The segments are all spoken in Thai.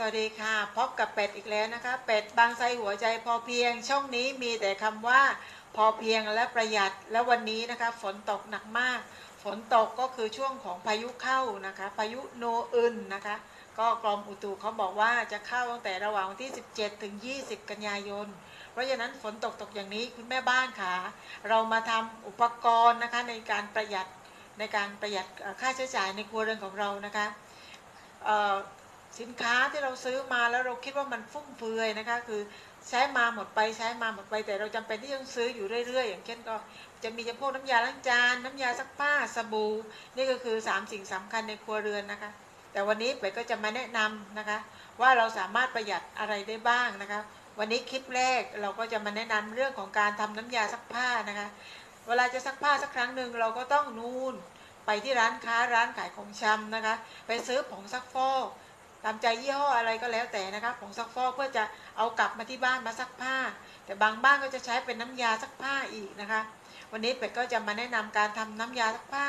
สวัสดีค่ะ พบกับเป็ดอีกแล้วนะคะ เป็ดบางไทรหัวใจพอเพียง ช่องนี้มีแต่คำว่า พอเพียงและประหยัด และวันนี้นะคะ ฝนตกหนักมาก ฝนตกก็คือช่วงของพายุเข้านะคะ พายุโนอึนนะคะ ก็กรมอุตุเขาบอกว่าจะเข้าตั้งแต่ระหว่างวันที่ 17 ถึง 20 กันยายน เพราะฉะนั้นฝนตกตกอย่างนี้คุณแม่บ้านค่ะ เรามาทำอุปกรณ์นะคะในการประหยัดในการประหยัดค่าใช้จ่ายในครัวเรือนของเรานะคะเอ่อ สินค้าที่เราซื้อมาแล้วเราคิดว่ามันฟุ่มเฟือยนะคะ คือใช้มาหมดไปใช้มาหมดไป แต่เราจำเป็นที่ต้องซื้ออยู่เรื่อยๆ อย่างเช่นก็จะมีจำพวกน้ำยาล้างจาน น้ำยาซักผ้าสบู่นี่ก็คือ 3 สิ่งสำคัญในครัวเรือนนะคะ แต่วันนี้เป็ดก็จะมาแนะนำนะคะ ว่าเราสามารถประหยัดอะไรได้บ้างนะคะ วันนี้คลิปแรกเราก็จะมาแนะนำเรื่องของการทำน้ำยาซักผ้านะคะ เวลาจะซักผ้าสักครั้งหนึ่งเราก็ต้องนูนไปที่ร้านค้าร้านขายของชำนะคะ ไปซื้อผงซักฟอก ตามใจยี่ห้ออะไรก็แล้วแต่นะคะผงซักฟอกเพื่อจะเอากลับมาที่บ้านมาซักผ้า แต่บางบ้านก็จะใช้เป็นน้ำยาซักผ้าอีกนะคะ วันนี้เป็ดก็จะมาแนะนำการทำน้ำยาซักผ้า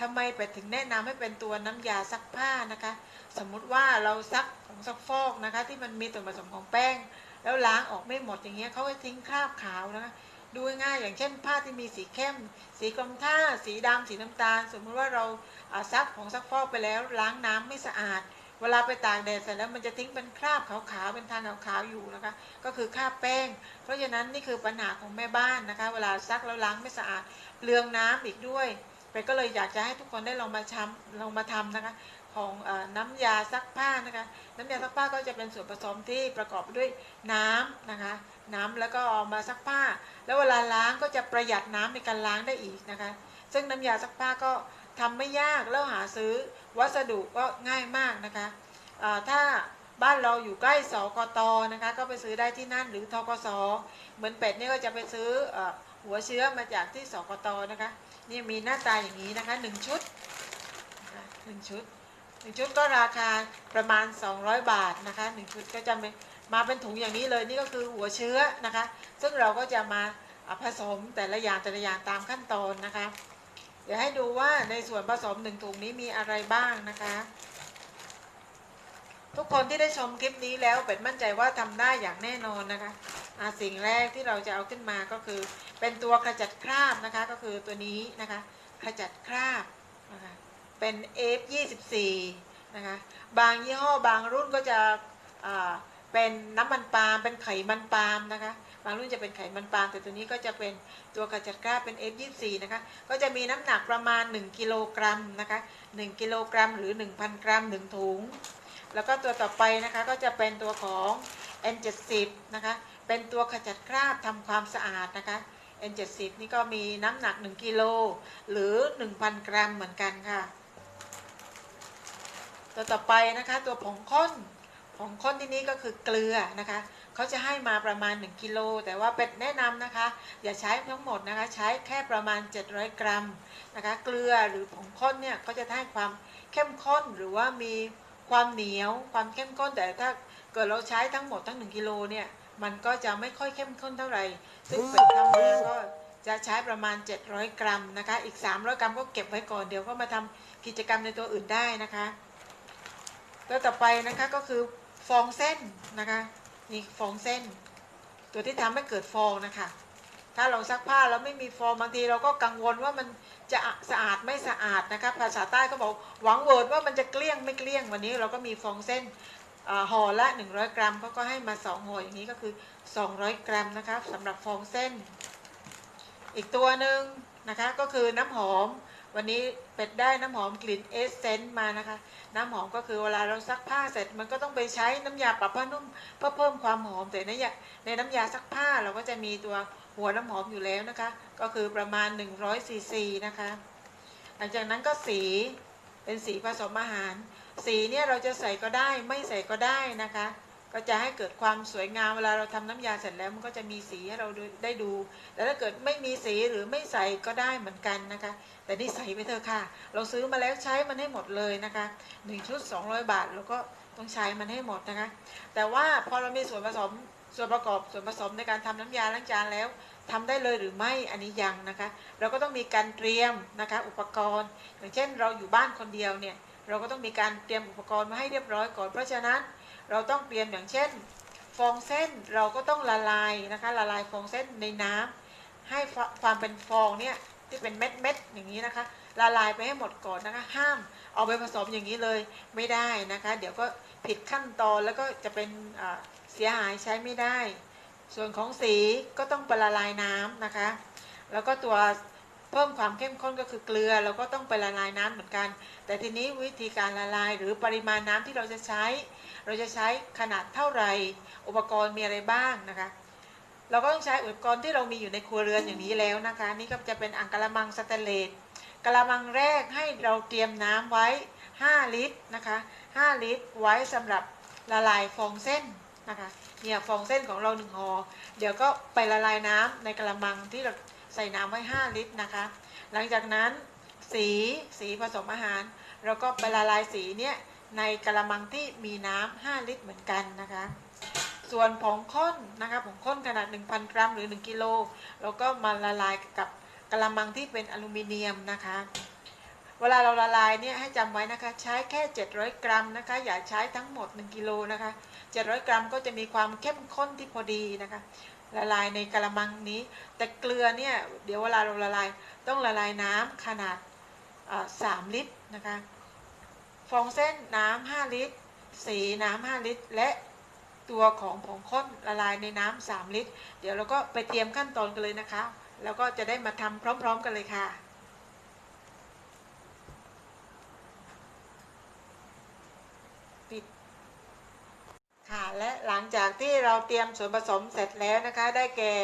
ทำไมเป็ดถึงแนะนำให้เป็นตัวน้ำยาซักผ้านะคะ สมมุติว่าเราซักผงซักฟอกนะคะ ที่มันมีส่วนผสมของแป้ง แล้วล้างออกไม่หมดอย่างเงี้ยเขาก็ทิ้งคราบขาวนะคะดูง่ายอย่างเช่นผ้าที่มีสีเข้ม สีกรมท่า สีดำสีน้ำตาล สมมติว่าเราอ่าซักของซักฟอกไปแล้ว ล้างน้ำไม่สะอาด เวลาไปตากแดดเสร็จแล้วมันจะทิ้งเป็นคราบขาวๆเป็นทางขาวๆอยู่นะคะ ก็คือคราบแป้ง เพราะฉะนั้นนี่คือปัญหาของแม่บ้านนะคะ เวลาซักแล้วล้างไม่สะอาดเปลืองน้ำอีกด้วยไปก็เลยอยากจะให้ทุกคนได้ลองมาทำลองมาทำนะคะ ของอน้ำยาซักผ้านะคะ น้ำยาซักผ้าก็จะเป็นส่วนผสมที่ประกอบด้วยน้ำนะคะ น้ำแล้วก็เอามาซักผ้า แล้วเวลาล้างก็จะประหยัดน้ำในการล้างได้อีกนะคะ ซึ่งน้ำยาซักผ้าก็ทำไม่ยากแล้วหาซื้อ วัสดุก็ง่ายมากนะคะถ้าบ้านเราอยู่ใกล้สกตนะคะ ก็ไปซื้อได้ที่นั่นหรือทกสเหมือนเป็ดนี่ก็จะไปซื้ออหัวเชื้อมาจากที่สกตนะคะนี่มีหน้าตาอย่างนี้นะคะหนึ่งชุดหนึ่งชุดหนึ่งชุดก็ราคาประมาณ 200 บาทนะคะหนึ่งชุดก็จะมาเป็นถุงอย่างนี้เลยนี่ก็คือหัวเชื้อนะคะ ซึ่งเราก็จะมาผสมแต่ละอย่างแต่ละอย่างตามขั้นตอนนะคะ เดี๋ยวให้ดูว่าในส่วนผสมหนึ่งถุงนี้มีอะไรบ้างนะคะ ทุกคนที่ได้ชมคลิปนี้แล้วเป็ดมั่นใจว่าทำได้อย่างแน่นอนนะคะอะสิ่งแรกที่เราจะเอาขึ้นมาก็คือ เป็นตัวขจัดคราบนะคะ ก็คือตัวนี้นะคะ ขจัดคราบนะคะเป็น F24 นะคะบางยี่ห้อบางรุ่นก็จะเป็นน้ำมันปาล์มเป็นไขมันปาล์มนะคะ บางรุ่นจะเป็นไขมันปาล์มแต่ตัวนี้ก็จะเป็นตัวกระจัดกร้าบเป็น F24 นะคะ ก็จะมีน้ำหนักประมาณ 1 กิโลกรัมนะคะ 1 กิโลกรัมหรือ 1,000 กรัม 1 ถุง แล้วก็ตัวต่อไปนะคะก็จะเป็นตัวของ N70 นะคะ เป็นตัวขจัดคราบทำความสะอาดนะคะ N70 นี่ก็มีน้ำหนัก 1 กิโลหรือ 1,000 กรัมเหมือนกันค่ะตัวต่อไปนะคะตัวผงข้นผงข้นที่นี้ก็คือเกลือนะคะ เขาจะให้มาประมาณ 1กิโลแต่ว่าเป็ดแนะนำนะคะ อย่าใช้ทั้งหมดนะคะ ใช้แค่ประมาณ 700 กรัมนะคะ เกลือหรือผงข้นเนี่ยก็จะให้ความเข้มข้นหรือว่ามีความเหนียวความเข้มข้นแต่ถ้าเกิดเราใช้ทั้งหมดทั้ง 1กิโลเนี่ยมันก็จะไม่ค่อยเข้มข้นเท่าไหร่ ซึ่งเป็ดทำเนี่ยก็จะใช้ประมาณ 700 กรัมนะคะ อีก 300 กรัมก็เก็บไว้ก่อนเดี๋ยวก็มาทำกิจกรรมในตัวอื่นได้นะคะ ตัวต่อไปนะคะก็คือฟองเส้นนะคะ นี่ฟองเส้น ตัวที่ทำให้เกิดฟองนะคะ ถ้าเราซักผ้าแล้วไม่มีฟองบางทีเราก็กังวลว่ามันจะสะอาดไม่สะอาดนะคะ ภาษาใต้ก็บอกหวังเวิร์ดว่ามันจะเกลี้ยงไม่เกลี้ยงวันนี้เราก็มีฟองเส้นห่อละ 100 กรัมเขาก็ให้มา2ห่ออย่างนี้ก็คือ 200 กรัมนะคะสำหรับฟองเส้น อีกตัวหนึ่งนะคะก็คือน้ำหอม วันนี้เป็ดได้น้ำหอมกลิ่นเอสเซนต์มานะคะ น้ำหอมก็คือเวลาเราซักผ้าเสร็จ มันก็ต้องไปใช้น้ำยาปรับผ้านุ่มเพื่อเพิ่มความหอมแต่ในยาในน้ำยาซักผ้าเราก็จะมีตัวหัวน้ำหอมอยู่แล้วนะคะ ก็คือประมาณ100ซีซีนะคะ หลังจากนั้นก็สีเป็นสีผสมอาหาร สีเนี่ยเราจะใส่ก็ได้ไม่ใส่ก็ได้นะคะ ก็จะให้เกิดความสวยงามเวลาเราทำน้ำยาเสร็จแล้วมันก็จะมีสีให้เราได้ดู แต่ถ้าเกิดไม่มีสีหรือไม่ใส่ก็ได้เหมือนกันนะคะ แต่นี่ใส่ไปเถอะค่ะ เราซื้อมาแล้วใช้มันให้หมดเลยนะคะหนึ่งชุด200 บาทเราก็ต้องใช้มันให้หมดนะคะ แต่ว่าพอเรามีส่วนผสมส่วนประกอบส่วนผสมในการทำน้ำยาล้างจานแล้วทำได้เลยหรือไม่อันนี้ยังนะคะ เราก็ต้องมีการเตรียมนะคะอุปกรณ์ อย่างเช่นเราอยู่บ้านคนเดียวเนี่ยเราก็ต้องมีการเตรียมอุปกรณ์มาให้เรียบร้อยก่อนเพราะฉะนั้น เราต้องเตรียมอย่างเช่น ฟองเส้นเราก็ต้องละลายนะคะละลายฟองเส้นในน้ำให้ความเป็นฟองเนี่ยที่เป็นเม็ดเม็ดๆอย่างนี้นะคะ ละลายไปให้หมดก่อนนะคะ ห้ามเอาไปผสมอย่างนี้เลยไม่ได้นะคะ เดี๋ยวก็ผิดขั้นตอนแล้วก็จะเป็นเสียหายใช้ไม่ได้ ส่วนของสีก็ต้องไปละลายน้ำนะคะ แล้วก็ตัวเพิ่มความเข้มข้นก็คือเกลือเราก็ต้องไปละลายน้ำเหมือนกัน แต่ทีนี้วิธีการละลายหรือปริมาณน้ำที่เราจะใช้ เราจะใช้ขนาดเท่าไหร่อุปกรณ์มีอะไรบ้างนะคะ เราก็ต้องใช้อุปกรณ์ที่เรามีอยู่ในครัวเรือนอย่างนี้แล้วนะคะ นี่ก็จะเป็นอ่างกะละมังสแตนเลสกะละมังแรกให้เราเตรียมน้ำไว้ 5 ลิตรนะคะ5ลิตรไว้สำหรับละลายฟองเส้นนะคะเนี่ยฟองเส้นของเราหนึ่งห่อเดี๋ยวก็ไปละลายน้ำในกะละมังที่เราใส่น้ำไว้ 5 ลิตรนะคะ หลังจากนั้นสีสีผสมอาหาร เราก็ไปละลายสีเนี่ย ในกะละมังที่มีน้ำ5ลิตรเหมือนกันนะคะ ส่วนผงข้นนะคะผงข้นขนาด 1,000 กรัมหรือ 1กิโลเราก็มาละลายกับกะละมังที่เป็นอลูมิเนียมนะคะ เวลาเราละลายเนี่ยให้จำไว้นะคะ ใช้แค่ 700 กรัมนะคะ อย่าใช้ทั้งหมด 1กิโลนะคะ 700 กรัมก็จะมีความเข้มข้นที่พอดีนะคะละลายในกะละมังนี้ แต่เกลือเนี่ยเดี๋ยวเวลาเราละลายต้องละลายน้ำขนาดอ่า3ลิตรนะคะ ฟองเส้นน้ำ5ลิตร สีน้ำ5ลิตร และตัวของผงข้นละลายในน้ำ3ลิตร เดี๋ยวเราก็ไปเตรียมขั้นตอนกันเลยนะคะ แล้วก็จะได้มาทำพร้อมๆกันเลยค่ะปิดค่ะ และหลังจากที่เราเตรียมส่วนผสมเสร็จแล้วนะคะ ได้แก่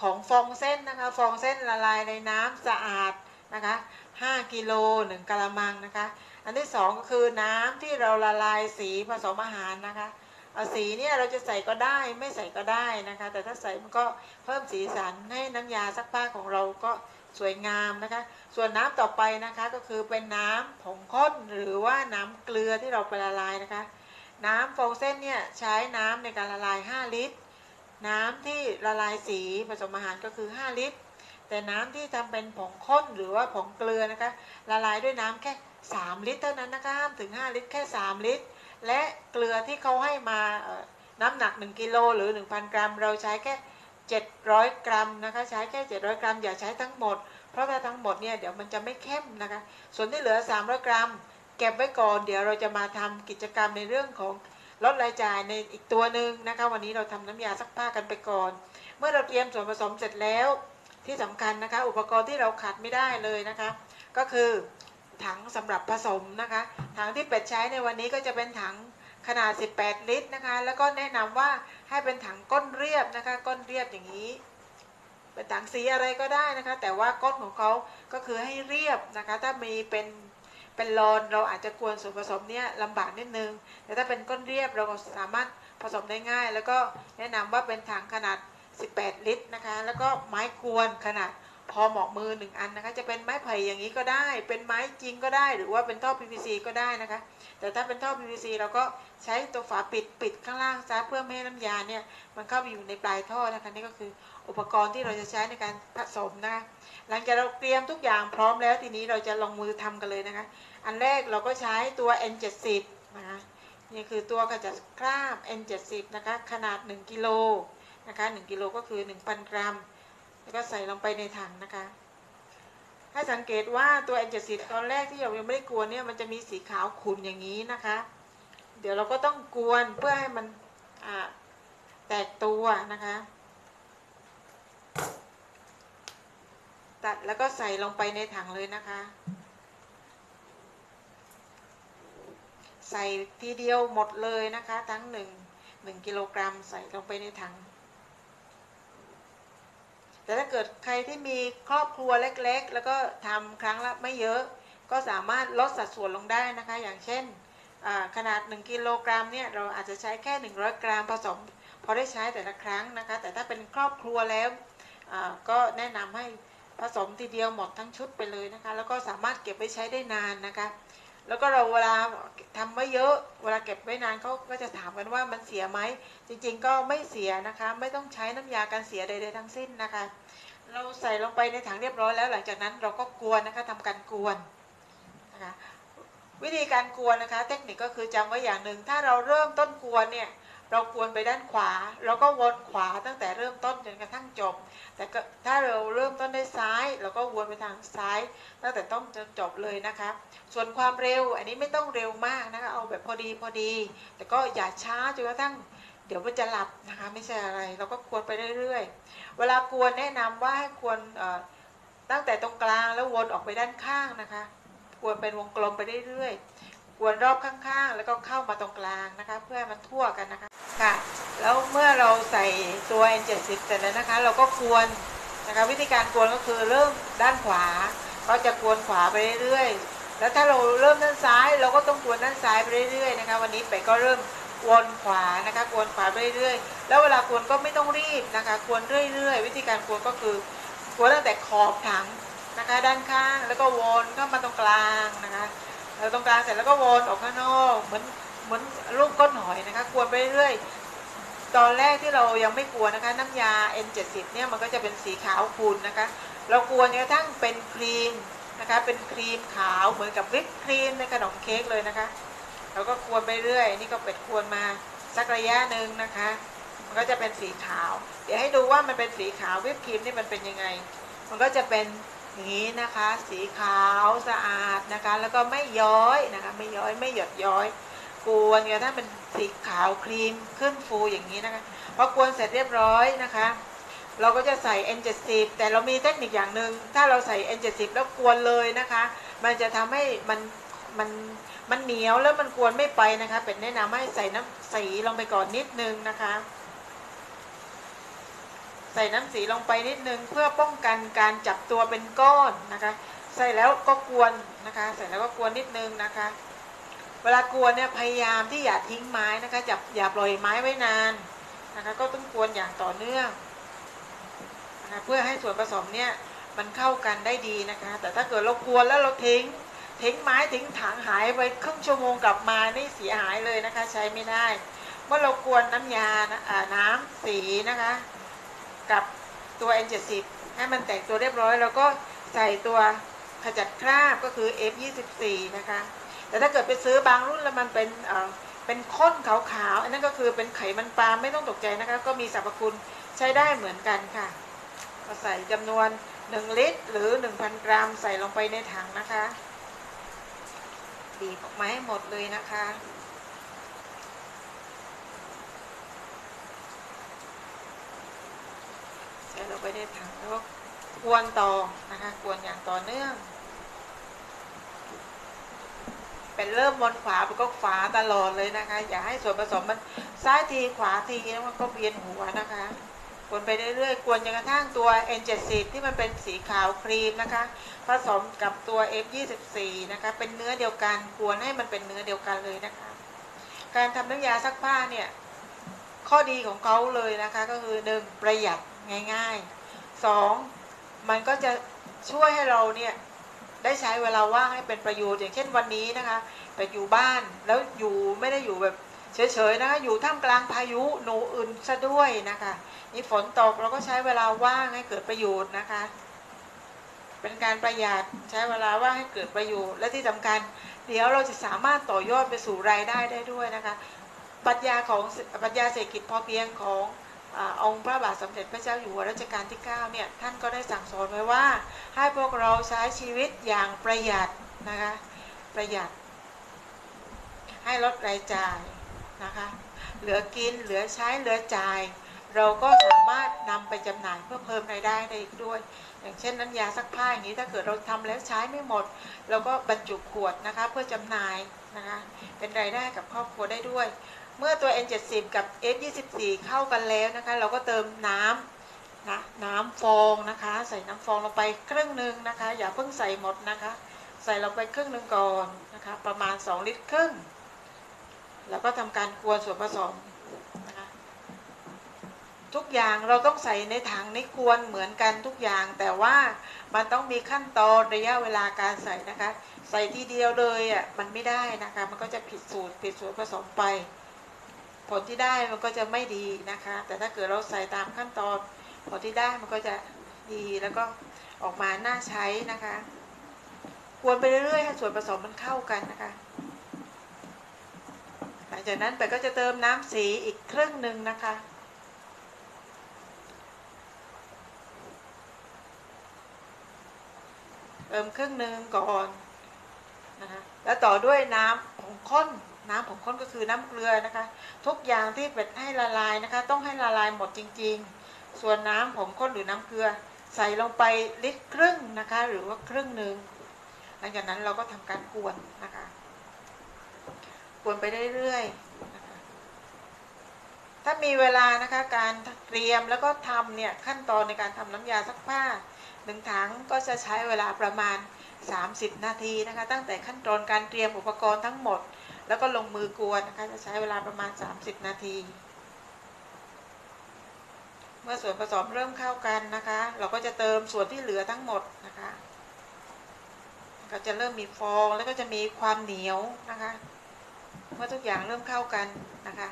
ของฟองเส้นนะคะ ฟองเส้นละลายในน้ำสะอาด นะคะ5กิโล1กะละมังนะคะ อันที่สองก็คือน้ำที่เราละลายสีผสมอาหารนะคะเอาสีเนี่ยเราจะใส่ก็ได้ไม่ใส่ก็ได้นะคะ แต่ถ้าใส่มันก็เพิ่มสีสันให้น้ำยาซักผ้าของเราก็สวยงามนะคะ ส่วนน้ำต่อไปนะคะก็คือเป็นน้ำผงข้นหรือว่าน้ำเกลือที่เราไปละลายนะคะ น้ำฟองเส้นเนี่ยใช้น้ำในการละลาย 5 ลิตร น้ำที่ละลายสีผสมอาหารก็คือ 5 ลิตร แต่น้ำที่ทำเป็นผงข้นหรือว่าผงเกลือนะคะ ละลายด้วยน้ำแค่ 3 ลิตรเท่านั้นนะคะห้ามถึง 5 ลิตรแค่ 3 ลิตร และเกลือที่เขาให้มาน้ำหนัก 1กิโลหรือ 1,000 กรัม เราใช้แค่ 700 กรัมนะคะ ใช้แค่ 700 กรัม อย่าใช้ทั้งหมด เพราะถ้าทั้งหมดเนี่ยเดี๋ยวมันจะไม่เข้มนะคะ ส่วนที่เหลือ 300 กรัม เก็บไว้ก่อน เดี๋ยวเราจะมาทำกิจกรรมในเรื่องของลดรายจ่ายในอีกตัวหนึ่งนะคะ วันนี้เราทำน้ำยาซักผ้ากันไปก่อน เมื่อเราเตรียมส่วนผสมเสร็จแล้ว ที่สำคัญนะคะ อุปกรณ์ที่เราขาดไม่ได้เลยนะคะ ก็คือถังสำหรับผสมนะคะ ถังที่เป็ดใช้ในวันนี้ก็จะเป็นถังขนาด 18 ลิตรนะคะ แล้วก็แนะนำว่าให้เป็นถังก้นเรียบนะคะ ก้นเรียบอย่างนี้ เป็นถังสีอะไรก็ได้นะคะ แต่ว่าก้นของเขาก็คือให้เรียบนะคะ ถ้ามีเป็นเป็นรอนเราอาจจะกวนส่วนผสมเนี่ยลำบากนิดนึง แต่ถ้าเป็นก้นเรียบเราก็สามารถผสมได้ง่าย แล้วก็แนะนำว่าเป็นถังขนาด 18 ลิตรนะคะ แล้วก็ไม้กวนขนาดพอเหมาะมือหนึ่งอันนะคะ จะเป็นไม้ไผ่อย่างนี้ก็ได้ เป็นไม้จริงก็ได้ หรือว่าเป็นท่อ PVC ก็ได้นะคะ แต่ถ้าเป็นท่อ PVC เราก็ใช้ตัวฝาปิดปิดข้างล่างซะเพื่อไม่ให้น้ำยาเนี่ยมันเข้าไปอยู่ในปลายท่อนะคะ นี่ก็คืออุปกรณ์ที่เราจะใช้ในการผสมนะคะ หลังจากเราเตรียมทุกอย่างพร้อมแล้วทีนี้เราจะลงมือทำกันเลยนะคะ อันแรกเราก็ใช้ตัว N70 นะคะ นี่คือตัวขจัดคราบ N70 นะคะ ขนาด 1กิโล นะคะ1กิโลก็คือ 1,000 กรัม แล้วก็ใส่ลงไปในถังนะคะให้สังเกตว่าตัว N70 ตอนแรกที่เรายังไม่ได้กวนเนี่ยมันจะมีสีขาวขุ่นอย่างนี้นะคะ เดี๋ยวเราก็ต้องกวนเพื่อให้มันแตกตัวนะคะ ตัดแล้วก็ใส่ลงไปในถังเลยนะคะ ใส่ทีเดียวหมดเลยนะคะ ทั้งหนึ่งหนึ่งกิโลกรัมใส่ลงไปในถัง แต่ถ้าเกิดใครที่มีครอบครัวเล็กๆ แล้วก็ทำครั้งละไม่เยอะ ก็สามารถลดสัดส่วนลงได้นะคะ อย่างเช่นอ่าขนาด 1 กิโลกรัมเนี่ยเราอาจจะใช้แค่ 100 กรัมผสม พอได้ใช้แต่ละครั้งนะคะ แต่ถ้าเป็นครอบครัวแล้วก็แนะนำให้ผสมทีเดียวหมดทั้งชุดไปเลยนะคะ แล้วก็สามารถเก็บไว้ใช้ได้นานนะคะ แล้วก็เราเวลาทำไว้เยอะ เวลาเก็บไว้นานเขาก็จะถามกันว่ามันเสียไหม จริงๆก็ไม่เสียนะคะ ไม่ต้องใช้น้ำยากันเสียใดๆทั้งสิ้นนะคะ เราใส่ลงไปในถังเรียบร้อยแล้วหลังจากนั้นเราก็กวนนะคะทำการกวนนะคะวิธีการกวนนะคะ เทคนิคก็คือจำไว้อย่างหนึ่ง ถ้าเราเริ่มต้นกวนเนี่ย เรากวนไปด้านขวาเราก็วนขวาตั้งแต่เริ่มต้นจนกระทั่งจบ แต่ถ้าเราเริ่มต้นด้ซ้ายเราก็วนไปทางซ้าย ตั้งแต่ต้นจนจบเลยนะคะ ส่วนความเร็วอันนี้ไม่ต้องเร็วมากนะคะเอาแบบพอดีพอดี แต่ก็อย่าช้าจนกระทั่งเดี๋ยวมันจะหลับนะคะไม่ใช่อะไร เราก็กวนไปเรื่อยๆ เวลากวนแนะนำว่าให้ควรตั้งแต่ตรงกลางแล้ววนออกไปด้านข้างนะคะกวนเป็นวงกลมไปเรื่อยๆ กวนรอบข้างๆ แล้วก็เข้ามาตรงกลางนะคะ เพื่อมันทั่วกันนะคะค่ะ แล้วเมื่อเราใส่ตัว N70 เสร็จแล้วนะคะ เราก็กวนนะคะวิธีการกวนก็คือเริ่มด้านขวา ก็จะกวนขวาไปเรื่อยๆ แล้วถ้าเราเริ่มด้านซ้าย เราก็ต้องกวนด้านซ้ายไปเรื่อยๆนะคะ วันนี้เป็ดก็เริ่มวนขวานะคะกวนขวาไปเรื่อยๆ แล้วเวลากวนก็ไม่ต้องรีบนะคะกวนเรื่อยๆ วิธีการกวนก็คือกวนตั้งแต่ขอบถังนะคะด้านข้างแล้วก็วนเข้ามาตรงกลางนะคะ ตรงกลางเสร็จแล้วก็วนออกข้างนอกเหมือนเหมือนลูกก้นหอยนะคะกวนไปเรื่อยตอนแรกที่เรายังไม่กลัวนะคะ น้ำยา N70 เนี่ยมันก็จะเป็นสีขาวขุ่นะคะ เรากลัวนจนกระทั่งเป็นครีมนะคะ เป็นครีมขาวเหมือนกับวิปครีมในขนมเค้กเลยนะคะเราก็กวนไปเรื่อย นี่ก็เป็ดกวนมาสักระยะหนึ่งนะคะ มันก็จะเป็นสีขาว เดี๋ยวให้ดูว่ามันเป็นสีขาววิปครีมนี่มันเป็นยังไง มันก็จะเป็น อย่างนี้นะคะสีขาวสะอาดนะคะ แล้วก็ไม่ย้อยนะคะไม่ย้อยไม่หยดย้อยกวนเนี่ยถ้าเป็นสีขาวครีมขึ้นฟูอย่างนี้นะคะพอกวนเสร็จเรียบร้อยนะคะ เราก็จะใส่ N70 แต่เรามีเทคนิคอย่างหนึ่งถ้าเราใส่ N70 แล้วกวนเลยนะคะ มันจะทำให้มันมันมันเหนียวแล้วมันกวนไม่ไปนะคะ เป็นแนะนำให้ใส่น้ำสีลงไปก่อนนิดนึงนะคะ ใส่น้ำสีลงไปนิดนึงเพื่อป้องกันการจับตัวเป็นก้อนนะคะ ใส่แล้วก็กวนนะคะ ใส่แล้วก็กวนนิดนึงนะคะ เวลากวนเนี่ยพยายามที่อย่าทิ้งไม้นะคะจับอย่าปล่อยไม้ไว้นานนะคะ ก็ต้องกวนอย่างต่อเนื่องนะะเพื่อให้ส่วนผสมเนี่ยมันเข้ากันได้ดีนะคะ แต่ถ้าเกิดเรากวนแล้วเราทิ้งทิ้งไม้ทิ้งถังหายไปครึ่งชั่วโมงกลับมานี่เสียหายเลยนะคะ ใช้ไม่ได้ เมื่อเรากวนน้ำยานะอ่าน้ำสีนะคะ กับตัว N70 ให้มันแตกตัวเรียบร้อย แล้วก็ใส่ตัวขจัดคราบก็คือ F24 นะคะ แต่ถ้าเกิดไปซื้อบางรุ่นแล้วมันเป็นเอ่อเป็นข้นขาวๆ อันนั้นก็คือเป็นไขมันปลาไม่ต้องตกใจนะคะ ก็มีสรรพคุณใช้ได้เหมือนกันค่ะก็ใส่จำนวน 1 ลิตร หรือ 1,000 กรัมใส่ลงไปในถังนะคะบีบออกมาให้หมดเลยนะคะ ใส่ลงไปในถังแล้วก็กวนต่อนะคะกวนอย่างต่อเนื่อง เป็นเริ่มวนขวาไปก็ขวาตลอดเลยนะคะ อย่าให้ส่วนผสมมันซ้ายทีขวาทีแล้วมันก็เวียนหัวนะคะกวนไปเรื่อยๆ กวนจนกระทั่งตัว N70 ที่มันเป็นสีขาวครีมนะคะ ผสมกับตัว F24 นะคะ เป็นเนื้อเดียวกัน กวนให้มันเป็นเนื้อเดียวกันเลยนะคะ การทำน้ำยาซักผ้าเนี่ย ข้อดีของเขาเลยนะคะ ก็คือหนึ่งประหยัด ง่ายๆสองมันก็จะช่วยให้เราเนี่ยได้ใช้เวลาว่างให้เป็นประโยชน์อย่างเช่นวันนี้นะคะไปอยู่บ้านแล้วอยู่ไม่ได้อยู่แบบเฉยๆนะคะอยู่ท่ามกลางพายุหนูอื่นซะด้วยนะคะนี่ฝนตกเราก็ใช้เวลาว่างให้เกิดประโยชน์นะคะ เป็นการประหยัดใช้เวลาว่างให้เกิดประโยชน์ และที่สำคัญ เดี๋ยวเราจะสามารถต่อยอดไปสู่รายได้ได้ด้วยนะคะปรัชญาของปรัชญาเศรษฐกิจพอเพียงของ อองค์พระบาทสมเด็จพระเจ้าอยู่หัวรัชกาลที่9เนี่ยท่านก็ได้สั่งสอนไว้ว่า ให้พวกเราใช้ชีวิตอย่างประหยัดนะคะประหยัด ให้ลดรายจ่ายนะคะเหลือกินเหลือใช้เหลือจ่าย เราก็สามารถนำไปจำหน่ายเพื่อเพิ่มรายได้ได้อีกด้วย อย่างเช่นน้ำยาซักผ้าอย่างนี้ถ้าเกิดเราทำแล้วใช้ไม่หมด เราก็บรรจุขวดนะคะเพื่อจำหน่ายนะคะเป็นรายได้กับครอบครัวได้ด้วย เมื่อตัว N70 กับ F24 เข้ากันแล้วนะคะ เราก็เติมน้ำนะน้ำฟองนะคะ ใส่น้ำฟองลงไปครึ่งหนึ่งนะคะ อย่าเพิ่งใส่หมดนะคะ ใส่ลงไปครึ่งหนึ่งก่อนนะคะ ประมาณ 2 ลิตรครึ่ง แล้วก็ทำการกวนส่วนผสมนะคะทุกอย่างเราต้องใส่ในถังในกวนเหมือนกันทุกอย่าง แต่ว่ามันต้องมีขั้นตอนระยะเวลาการใส่นะคะ ใส่ทีเดียวเลยอะมันไม่ได้นะคะ มันก็จะผิดสูตรผิดส่วนผสมไป ผลที่ได้มันก็จะไม่ดีนะคะ แต่ถ้าเกิดเราใส่ตามขั้นตอน ผลที่ได้มันก็จะดีแล้วก็ออกมาน่าใช้นะคะกวนไปเรื่อยๆให้ส่วนผสมมันเข้ากันนะคะ หลังจากนั้นเป็ดก็จะเติมน้ำสีอีกครึ่งหนึ่งนะคะเติมครึ่งหนึ่งก่อนนะคะแล้วต่อด้วยน้ำผงข้น น้ำผงข้นก็คือน้ำเกลือนะคะ ทุกอย่างที่เป็ดให้ละลายนะคะ ต้องให้ละลายหมดจริง ๆ ส่วนน้ำผงข้นหรือน้ำเกลือ ใส่ลงไปลิตรครึ่งนะคะ หรือว่าครึ่งหนึ่งหลังจากนั้นเราก็ทำการกวนนะคะกวนไปเรื่อยๆนะคะถ้ามีเวลานะคะการเตรียมแล้วก็ทำเนี่ยขั้นตอนในการทำน้ำยาซักผ้าหนึ่งถังก็จะใช้เวลาประมาณ 30 นาทีนะคะ ตั้งแต่ขั้นตอนการเตรียมอุปกรณ์ทั้งหมด แล้วก็ลงมือกวนนะคะจะใช้เวลาประมาณ 30 นาที เมื่อส่วนผสมเริ่มเข้ากันนะคะ เราก็จะเติมส่วนที่เหลือทั้งหมดนะคะ ก็จะเริ่มมีฟองแล้วก็จะมีความเหนียวนะคะ เมื่อทุกอย่างเริ่มเข้ากันนะคะ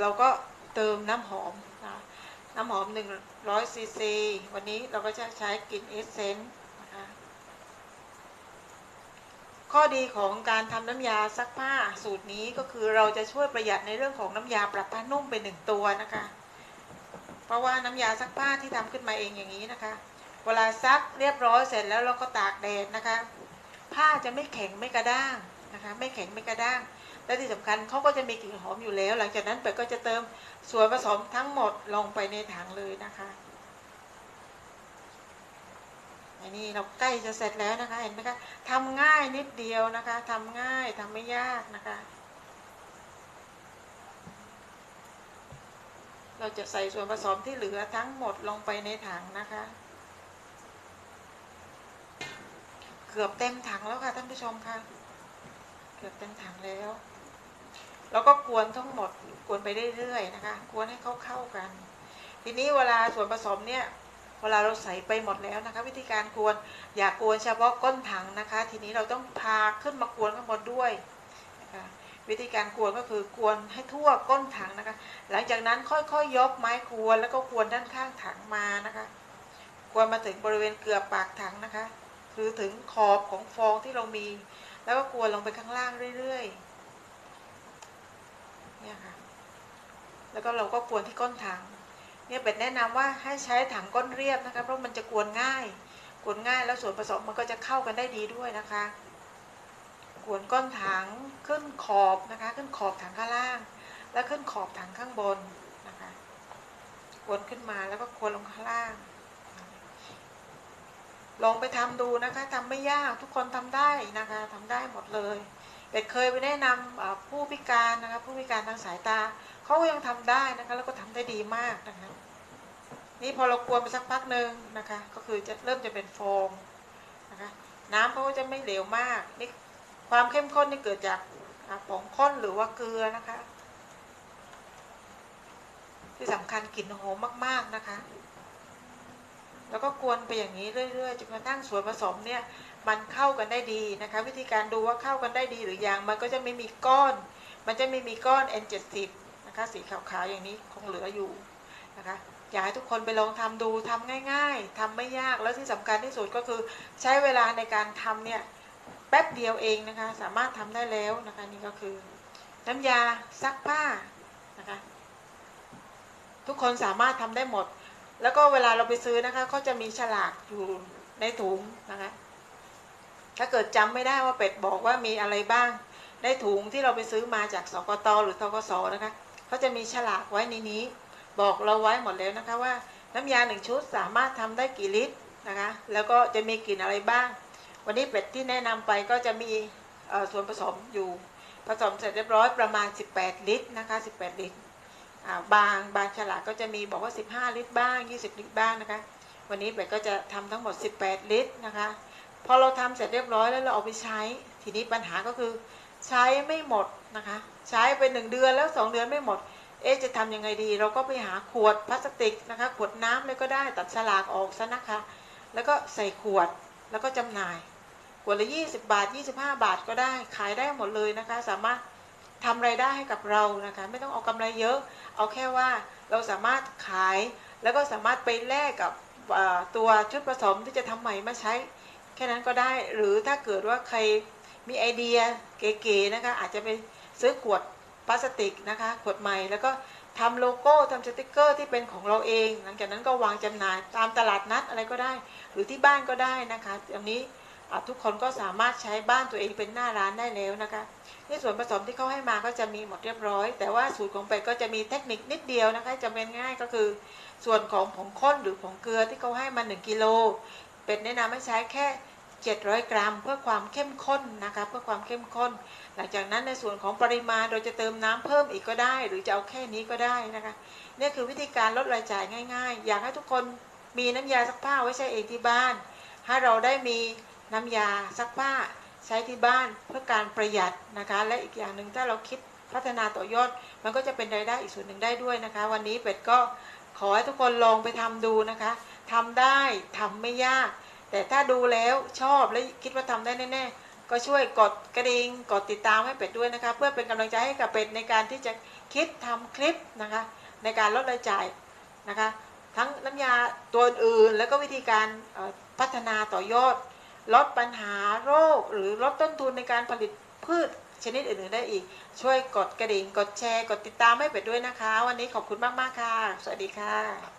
เราก็เติมน้ำหอมนะน้ำหอม 100ซีซีวันนี้เราก็จะใช้กลิ่นเอสเซนต์นะคะ ข้อดีของการทำน้ำยาซักผ้าสูตรนี้ก็คือเราจะช่วยประหยัดในเรื่องของน้ำยาปรับผ้านุ่มไปหนึ่งตัวนะคะ เพราะว่าน้ำยาซักผ้าที่ทำขึ้นมาเองอย่างนี้นะคะ เวลาซักเรียบร้อยเสร็จแล้วเราก็ตากแดดนะคะ ผ้าจะไม่แข็งไม่กระด้างนะคะ ไม่แข็งไม่กระด้าง และที่สำคัญเขาก็จะมีกลิ่นหอมอยู่แล้ว หลังจากนั้นเป็ดก็จะเติมส่วนผสมทั้งหมดลงไปในถังเลยนะคะ อันนี้เราใกล้จะเสร็จแล้วนะคะเห็นไหมคะทำง่ายนิดเดียวนะคะทำง่ายทำไม่ยากนะคะ เราจะใส่ส่วนผสมที่เหลือทั้งหมดลงไปในถังนะคะ เกือบเต็มถังแล้วค่ะท่านผู้ชมค่ะ เกือบเต็มถังแล้ว แล้วก็กวนทั้งหมดกวนไปเรื่อยๆนะคะกวนให้เข้าเข้ากัน ทีนี้เวลาส่วนผสมเนี่ย เวลาเราใส่ไปหมดแล้วนะคะ วิธีการกวนอย่ากวนเฉพาะก้นถังนะคะ ทีนี้เราต้องพาขึ้นมากวนข้างบนด้วยนะคะวิธีการกวนก็คือกวนให้ทั่วก้นถังนะคะ หลังจากนั้นค่อยๆยยกไม้กวนแล้วก็กวนด้านข้างถังมานะคะกวนมาถึงบริเวณเกือบปากถังนะคะ คือถึงขอบของฟองที่เรามี แล้วก็กวนลงไปข้างล่างเรื่อยๆเนี่ยค่ะแล้วก็เราก็กวนที่ก้นถัง เนี่ยเป็ดแนะนำว่าให้ใช้ถังก้นเรียบนะคะเพราะมันจะกวนง่าย กวนง่ายแล้วส่วนผสมมันก็จะเข้ากันได้ดีด้วยนะคะ กวนก้นถังขึ้นขอบนะคะ ขึ้นขอบถังข้างล่าง แล้วขึ้นขอบถังข้างบนนะคะ กวนขึ้นมาแล้วก็กวนลงข้างล่าง ลองไปทำดูนะคะทำไม่ยากทุกคนทำได้นะคะทำได้หมดเลยเป็ดเคยไปแนะนำอ่าผู้พิการนะคะ ผู้พิการทางสายตา เขาก็ยังทำได้นะคะ แล้วก็ทำได้ดีมากนะคะ นี่พอเรากวนไปสักพักหนึ่งนะคะ ก็คือจะเริ่มจะเป็นฟองนะคะ น้ำเขาก็จะไม่เหลวมากนี่ความเข้มข้นนี่เกิดจากอ่าผงข้นหรือว่าเกลือนะคะ ที่สำคัญกลิ่นหอมมาก ๆนะคะ แล้วก็กวนไปอย่างนี้เรื่อยๆจนกระทั่งส่วนผสมเนี่ยมันเข้ากันได้ดีนะคะ วิธีการดูว่าเข้ากันได้ดีหรือยังมันก็จะไม่มีก้อน มันจะไม่มีก้อน N70 นะคะสีขาวๆอย่างนี้คงเหลืออยู่นะคะอยากให้ทุกคนไปลองทำดูทำง่าย ๆทำไม่ยากแล้วที่สำคัญที่สุดก็คือใช้เวลาในการทำเนี่ยแป๊บเดียวเองนะคะ สามารถทำได้แล้วนะคะนี่ก็คือ น้ำยาซักผ้านะคะทุกคนสามารถทำได้หมด แล้วก็เวลาเราไปซื้อนะคะเขาจะมีฉลากอยู่ในถุงนะคะถ้าเกิดจำไม่ได้ว่าเป็ดบอกว่ามีอะไรบ้าง ในถุงที่เราไปซื้อมาจากสกตหรือทกสนะคะ เขาจะมีฉลากไว้ในนี้ บอกเราไว้หมดแล้วนะคะว่า น้ำยาหนึ่งชุดสามารถทำได้กี่ลิตรนะคะ แล้วก็จะมีกลิ่นอะไรบ้าง วันนี้เป็ดที่แนะนำไปก็จะมีส่วนผสมอยู่ผสมเสร็จเรียบร้อยประมาณ 18 ลิตรนะคะ 18 ลิตรบางบางฉลากก็จะมีบอกว่า 15 ลิตรบ้าง 20 ลิตรบ้างนะคะ วันนี้เบก็จะทำทั้งหมด 18 ลิตรนะคะ พอเราทำเสร็จเรียบร้อยแล้วเราเอาไปใช้ ทีนี้ปัญหาก็คือ ใช้ไม่หมดนะคะ ใช้ไป1เดือนแล้ว2เดือนไม่หมด เอ๊จะทำยังไงดี เราก็ไปหาขวดพลาสติกนะคะ ขวดน้ำเลยก็ได้ตัดฉลากออกซะนะคะ แล้วก็ใส่ขวดแล้วก็จำหน่าย ขวดละ 20 บาท 25 บาทก็ได้ขายได้หมดเลยนะคะ สามารถทำไรายได้ให้กับเรานะคะ ไม่ต้องเอากำไรเยอะ เอาแค่ว่าเราสามารถขายแล้วก็สามารถไปแลกกับตัวชุดผสมที่จะทำใหม่มาใช้ แค่นั้นก็ได้หรือถ้าเกิดว่าใคร มีไอเดียเก๋ๆนะคะอาจจะไปซื้อขวดพลาสติกนะคะขวดใหม่แล้วก็ทำโลโก้ทำสติกเกอร์ที่เป็นของเราเอง หลังจากนั้นก็วางจำหน่ายตามตลาดนัดอะไรก็ได้ หรือที่บ้านก็ได้นะคะอันนี้ทุกคนก็สามารถใช้บ้านตัวเองเป็นหน้าร้านได้แล้วนะคะนี่ส่วนผสมที่เขาให้มาก็จะมีหมดเรียบร้อย แต่ว่าสูตรของเป็ดก็จะมีเทคนิคนิดเดียวนะคะจะเป็นง่ายก็คือ ส่วนของผงข้นหรือผงเกลือที่เขาให้มา 1กิโลเป็ดแนะนำให้ใช้แค่ 700 กรัม เพื่อความเข้มข้นนะคะเพื่อความเข้มข้น หลังจากนั้นในส่วนของปริมาณเราจะเติมน้ำเพิ่มอีกก็ได้ หรือจะเอาแค่นี้ก็ได้นะคะนี่คือวิธีการลดรายจ่ายง่าย ๆ อยากให้ทุกคนมีน้ำยาซักผ้าไว้ใช้เองที่บ้าน ให้เราได้มีน้ำยาซักผ้าใช้ที่บ้านเพื่อการประหยัดนะคะ และอีกอย่างหนึ่งถ้าเราคิดพัฒนาต่อยอด มันก็จะเป็นรายได้อีกส่วนหนึ่งได้ด้วยนะคะ วันนี้เป็ดก็ขอให้ทุกคนลองไปทำดูนะคะทำได้ทำไม่ยาก แต่ถ้าดูแล้วชอบและคิดว่าทำได้แน่ๆ ก็ช่วยกดกระดิ่งกดติดตามให้เป็ดด้วยนะคะ เพื่อเป็นกำลังใจให้กับเป็ดในการที่จะคิดทำคลิปนะคะ ในการลดรายจ่ายนะคะ ทั้งน้ำยาตัวอื่นแล้วก็วิธีการพัฒนาต่อยอด ลดปัญหาโรค หรือลดต้นทุนในการผลิตพืชชนิดอื่นๆได้อีก ช่วยกดกระดิ่ง กดแชร์ กดติดตามให้เป็ดด้วยนะคะ วันนี้ขอบคุณมากๆค่ะ สวัสดีค่ะ